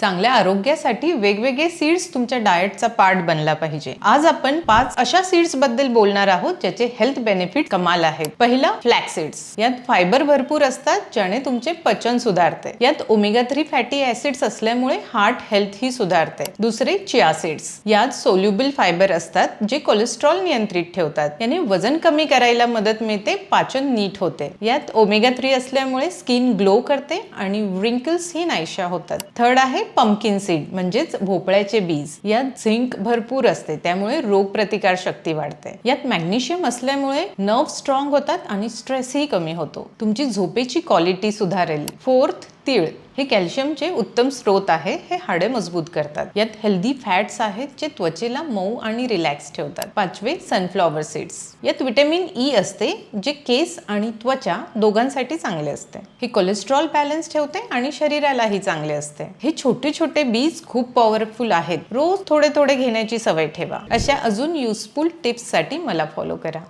चांगल्या आरोग्यासाठी वेगवेगळे सीड्स तुमच्या डाएटचा पार्ट बनला पाहिजे. आज आपण पाच अशा सीड्सबद्दल बोलणार आहोत ज्याचे हेल्थ बेनिफिट कमाल आहेत. पहिला फ्लॅक्स सीड्स यात फायबर भरपूर असतात ज्याने तुमचे पचन सुधारते. यात ओमेगा थ्री फॅटी ऍसिड्स असल्यामुळे हार्ट हेल्थ ही सुधारते. दुसरे चिया सीड्स यात सोल्युबल फायबर असतात जे कोलेस्ट्रॉल नियंत्रित ठेवतात. याने वजन कमी करायला मदत मिळते पाचन नीट होते. यात ओमेगा थ्री असल्यामुळे स्किन ग्लो करते आणि रिंकल्स ही नाहीशा होतात. थर्ड आहे पंपकिन सीड म्हणजेच भोपळ्याचे बीज यात झिंक भरपूर असते त्यामुळे रोगप्रतिकार शक्ती वाढते. यात मॅग्नेशियम असल्यामुळे नर्व स्ट्रॉंग होतात आणि स्ट्रेसही कमी होतो. तुमची झोपेची क्वालिटी सुधारेल. फोर्थ तीळ. हे कॅल्शियमचे उत्तम स्रोत आहे हे हाडे मजबूत करतात. यात हेल्दी फॅट्स आहेत जे त्वचेला मऊ आणि रिलॅक्स ठेवतात. पाचवे सनफ्लॉवर सीड्स यात विटॅमिन ई e असते जे केस आणि त्वचा दोघांसाठी चांगले असते. हे कोलेस्ट्रॉल बॅलन्स ठेवते आणि शरीरालाही चांगले असते. हे छोटे छोटे बीज खूप पॉवरफुल आहेत. रोज थोडे थोडे घेण्याची सवय ठेवा. अशा अजून युजफुल टिप्ससाठी मला फॉलो करा.